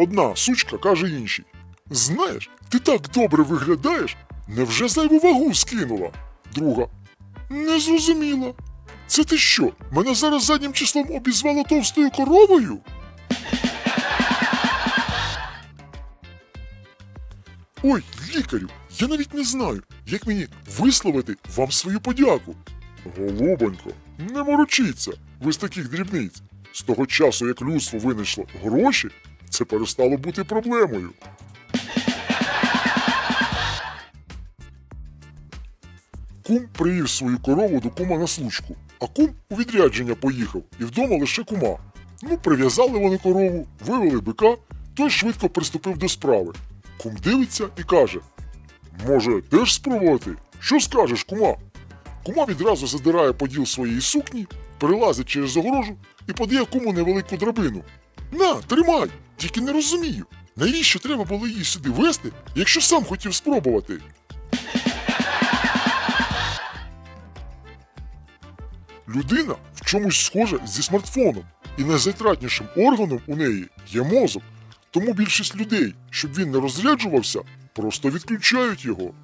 Одна сучка каже іншій: Знаєш, ти так добре виглядаєш, невже зайву вагу скинула? Друга. Не зрозуміла. Це ти що? Мене зараз заднім числом обізвало товстою коровою? Ой, лікарю, я навіть не знаю, як мені висловити вам свою подяку. Голубонько, не морочіться, ви з таких дрібниць. З того часу, як людство винайшло гроші, це перестало бути проблемою. Кум привів свою корову до кума на случку, а кум у відрядження поїхав, і вдома лише кума. Ну, прив'язали вони корову, вивели бика, той швидко приступив до справи. Кум дивиться і каже: Може, теж спробувати? Що скажеш, кума? Кума відразу задирає поділ своєї сукні, перелазить через огорожу і подає куму невелику драбину. На, тримай! Тільки не розумію, навіщо треба було її сюди вести, якщо сам хотів спробувати. Людина в чомусь схожа зі смартфоном, і найзатратнішим органом у неї є мозок. Тому більшість людей, щоб він не розряджувався, просто відключають його.